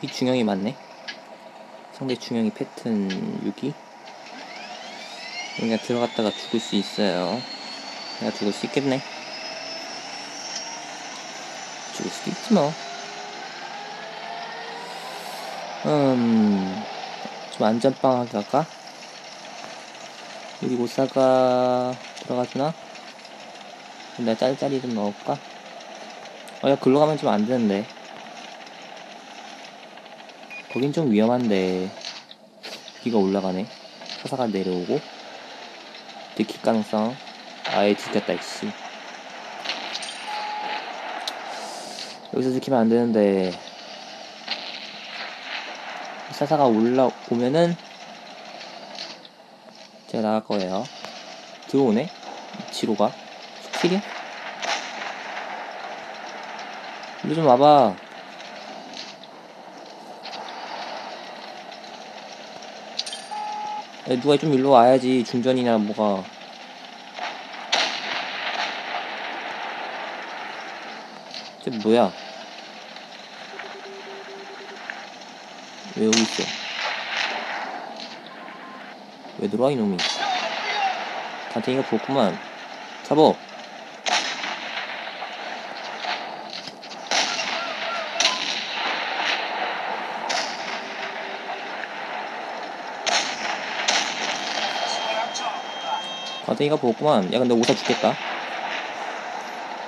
이 중형이 맞네. 상대 중형이 패턴 6이. 그냥 들어갔다가 죽을 수 있어요. 내가 죽을 수 있겠네. 죽을 수도 있지 뭐. 음, 좀 안전빵하게 갈까? 여기 오사가 들어가주나? 내가 짤짤이 좀 넣을까? 어, 야, 글로 가면 좀 안 되는데. 거긴 좀 위험한데. 비가 올라가네. 사사가 내려오고. 들킬 가능성. 아예 들켰다, 이씨. 여기서 들키면 안 되는데. 사사가 올라오면은 제가 나갈 거예요. 들어오네? 지로가. 숙킬이야? 이리 좀 와봐. 누가 좀 일로 와야지. 중전이나 뭐가. 쟤 뭐야? 왜 여기 있어? 왜 들어와 이놈이? 단탱이가 부었구만. 잡어. 과댕이가 부었구만. 야 근데 오사 죽겠다.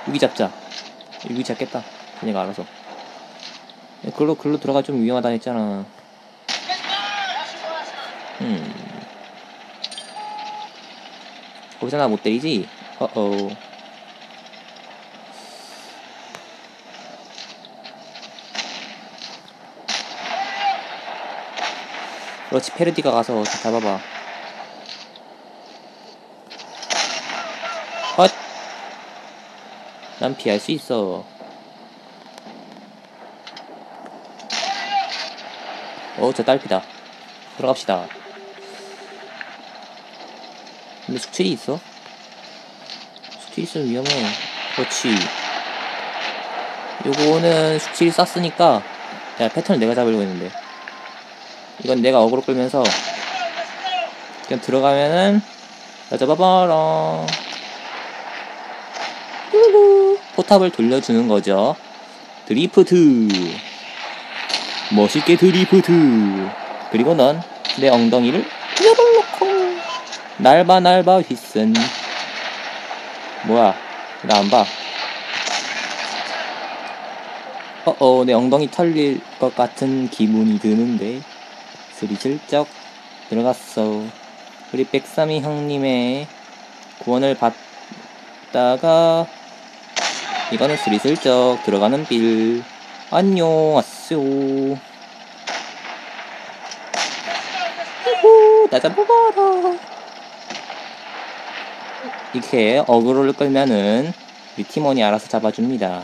여기 잡자. 여기 잡겠다. 걔네가 알아서. 야, 글로 글로 들어가 좀 위험하다 했잖아. 음. 거기서 나 못 때리지? 어어. 그렇지 페르디가 가서 잡아봐. 난 피할 수 있어. 어, 저 딸피다. 들어갑시다. 근데 숙칠이 있어? 숙칠 있으면 위험해. 그렇지. 요거는 숙칠이 쌌으니까, 야, 패턴을 내가 잡으려고 했는데. 이건 내가 어그로 끌면서, 그냥 들어가면은, 나 잡아봐라. 후후. 포탑을 돌려주는 거죠. 드리프트. 멋있게 드리프트. 그리고 넌 내 엉덩이를 야발로콩. 날바 날바 휘슨. 뭐야? 나 안 봐. 어어, 내 엉덩이 털릴 것 같은 기분이 드는데. 스리슬쩍 들어갔어. 우리 백삼이 형님의 구원을 받다가 이거는 스리슬쩍 들어가는 빌. 안녕하세요. 후후, 나 잡아봐라. 이렇게 어그로를 끌면은 우리 팀원이 알아서 잡아줍니다.